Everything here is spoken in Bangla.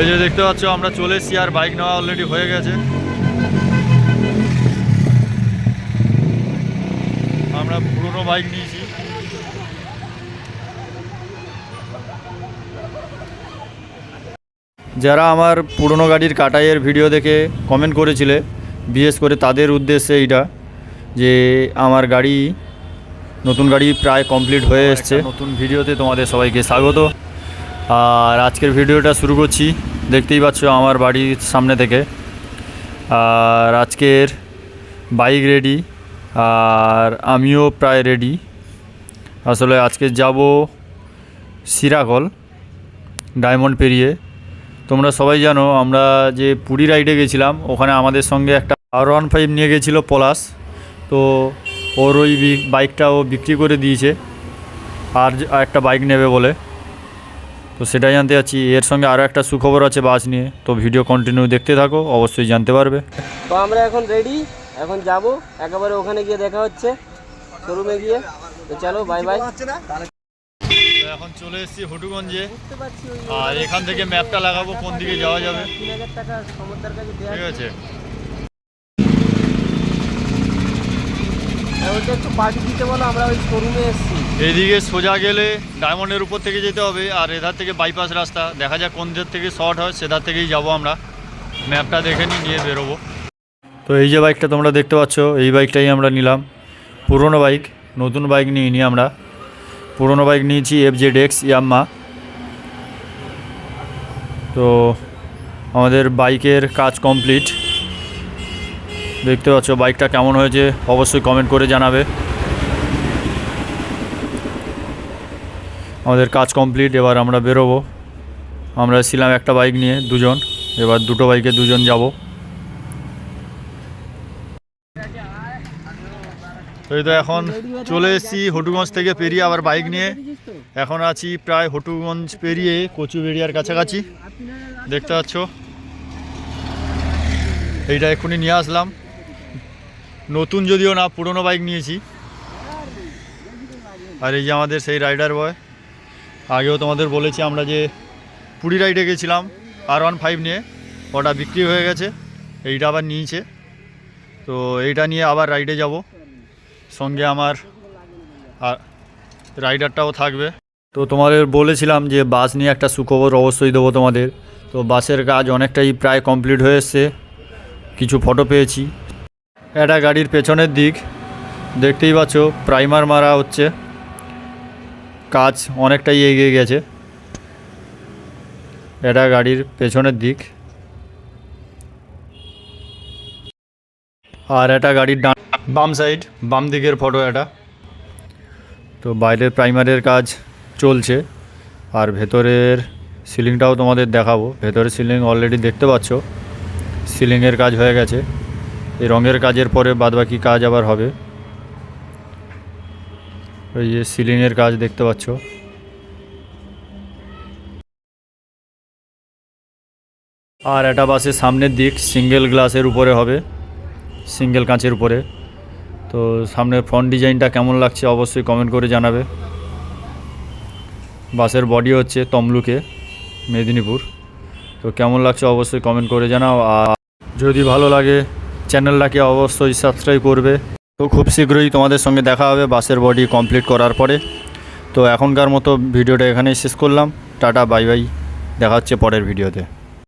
এই যে দেখতে পাচ্ছ, আমরা চলে এসেছি, আর বাইক নেওয়া অলরেডি হয়ে গেছে। আমরা পুরনো বাইক নিয়েছি। যারা আমার পুরনো গাড়ির কাটাইয়ের ভিডিও দেখে কমেন্ট করেছিলে, বিশেষ করে তাদের উদ্দেশ্যে এইটা, যে আমার গাড়ি, নতুন গাড়ি প্রায় কমপ্লিট হয়ে এসছে। নতুন ভিডিওতে তোমাদের সবাইকে স্বাগত। আর আজকের ভিডিওটা শুরু করছি। দেখতেই পাচ্ছ আমার বাড়ির সামনে থেকে। আর আজকের বাইক রেডি আর আমিও প্রায় রেডি আসলে আজকে যাব সিরাকল ডায়মন্ড পেরিয়ে। তোমরা সবাই জানো, আমরা যে পুরী রাইডে গেছিলাম, ওখানে আমাদের সঙ্গে একটা আর ওয়ান ফাইভ নিয়ে গেছিল পলাশ। তো ওর ওই বাইকটা ও বিক্রি করে দিয়েছে। আর একটা বাইক নেবে বলে। তো সেটাই জানতে যাচ্ছি এর সঙ্গে আরও একটা সুখবর আছে বাস নিয়ে। তো ভিডিও কন্টিনিউ দেখতে থাকো অবশ্যই জানতে পারবে। তো আমরা এখন রেডি এখন যাব। একেবারে ওখানে গিয়ে দেখা হচ্ছে শোরুমে গিয়ে। তো চলো বাই বাই এখন চলে এসেছি হটুগঞ্জে। আর এখান থেকে ম্যাপটা লাগাবো কোন দিকে যাওয়া যাবে। ঠিক আছে। একটু পার্টি দিতে বলো আমরা ওই শোরুমে এসেছি। এইদিকে সোজা গেলে ডায়মন্ডের উপর থেকে যেতে হবে, আর এধার থেকে বাইপাস রাস্তা। দেখা যাক কোন দিক থেকে শর্ট হয়, সেধার থেকেই যাব আমরা। ম্যাপটা দেখে নিই, নিয়ে বেরোবো। তো এই যে বাইকটা তোমরা দেখতে পাচ্ছ, এই বাইকটাই আমরা নিলাম। পুরনো বাইক নতুন বাইক নিইনি আমরা। পুরনো বাইক নিয়েছি এফ জেড এক্স ইয়াম্মা তো আমাদের বাইকের কাজ কমপ্লিট দেখতে পাচ্ছ বাইকটা কেমন হয়েছে, অবশ্যই কমেন্ট করে জানাবে। আমাদের কাজ কমপ্লিট এবার আমরা বেরোবো। আমরা ছিলাম একটা বাইক নিয়ে দুজন, এবার দুটো বাইকে দুজন যাব। এই তো এখন চলে এসেছি হটুগঞ্জ থেকে পেরিয়ে আবার বাইক নিয়ে। এখন আছি প্রায় হটুগঞ্জ পেরিয়ে কচু কচুবেড়িয়ার কাছাকাছি। দেখতে পাচ্ছ? এইটা এক্ষুনি নিয়ে আসলাম। নতুন যদিও না, পুরনো বাইক নিয়েছি। আর এই যে আমাদের সেই রাইডার বয় আগেও তোমাদের বলেছি আমরা যে পুরী রাইডে গেছিলাম আর ওয়ান ফাইভ নিয়ে। ওটা বিক্রি হয়ে গেছে, এইটা আবার নিয়েছে। তো এইটা নিয়ে আবার রাইডে যাব। সঙ্গে আমার রাইডারটাও থাকবে। তো তোমাদের বলেছিলাম যে বাস নিয়ে একটা সুখবর অবশ্যই দেবো তোমাদের। তো বাসের কাজ অনেকটাই প্রায় কমপ্লিট হয়ে এসছে। কিছু ফটো পেয়েছি। এটা গাড়ির পেছনের দিক। দেখতেই পাচ্ছ প্রাইমার মারা হচ্ছে। কাজ অনেকটাই এগিয়ে গেছে। এটা গাড়ির পেছনের দিক। আর এটা গাড়ির ডান, বাম সাইড বাম দিকের ফটো এটা। তো বাইরের প্রাইমারের কাজ চলছে। আর ভেতরের সিলিংটাও তোমাদের দেখাবো। ভেতরের সিলিং অলরেডি দেখতে পাচ্ছ। সিলিংয়ের কাজ হয়ে গেছে। এই রঙের কাজের পরে বাদবাকি কাজ আবার হবে। ওই যে সিলিংয়ের কাজ দেখতে পাচ্ছ। আর এটা বাসের সামনের দিক, সিঙ্গেল গ্লাসের উপরে হবে, সিঙ্গেল কাঁচের উপরে। তো সামনের ফ্রন্ট ডিজাইনটা কেমন লাগছে অবশ্যই কমেন্ট করে জানাবে। বাসের বডি হচ্ছে তমলুকে, মেদিনীপুর। তো কেমন লাগছে অবশ্যই কমেন্ট করে জানাও। আর যদি ভালো লাগে, চ্যানেলটাকে অবশ্যই সাবস্ক্রাইব করবে। তো খুব শীঘ্রই তোমাদের সঙ্গে দেখা হবে বাসের বডি কমপ্লিট করার পরে। তো এখনকার মতো ভিডিওটা এখানেই শেষ করলাম। টাটা, বাই বাই। দেখা হচ্ছে পরের ভিডিওতে।